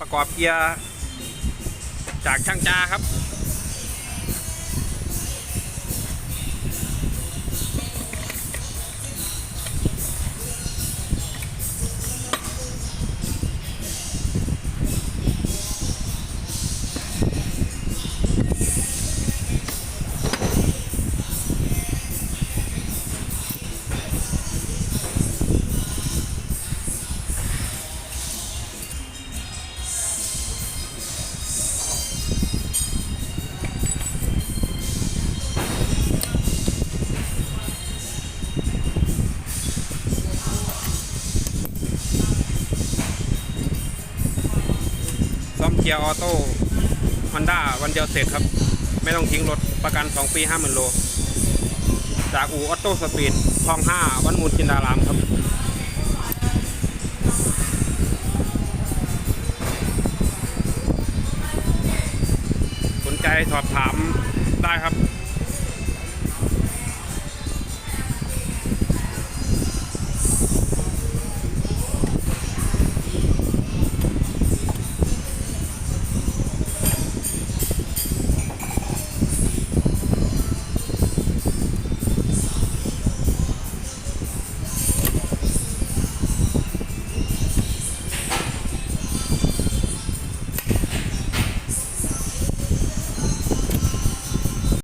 ประกอบเกียร์จากช่างจาครับ ซ่อมเกียร์ออโต้ฮอนด้าวันเดียวเสร็จครับ ไม่ต้องทิ้งรถประกัน 2 ปี 50,000 โล จากอู่ออโต้สปีดคลอง 5 วันมูลจินดารามครับสนใจสอบถามได้ครับ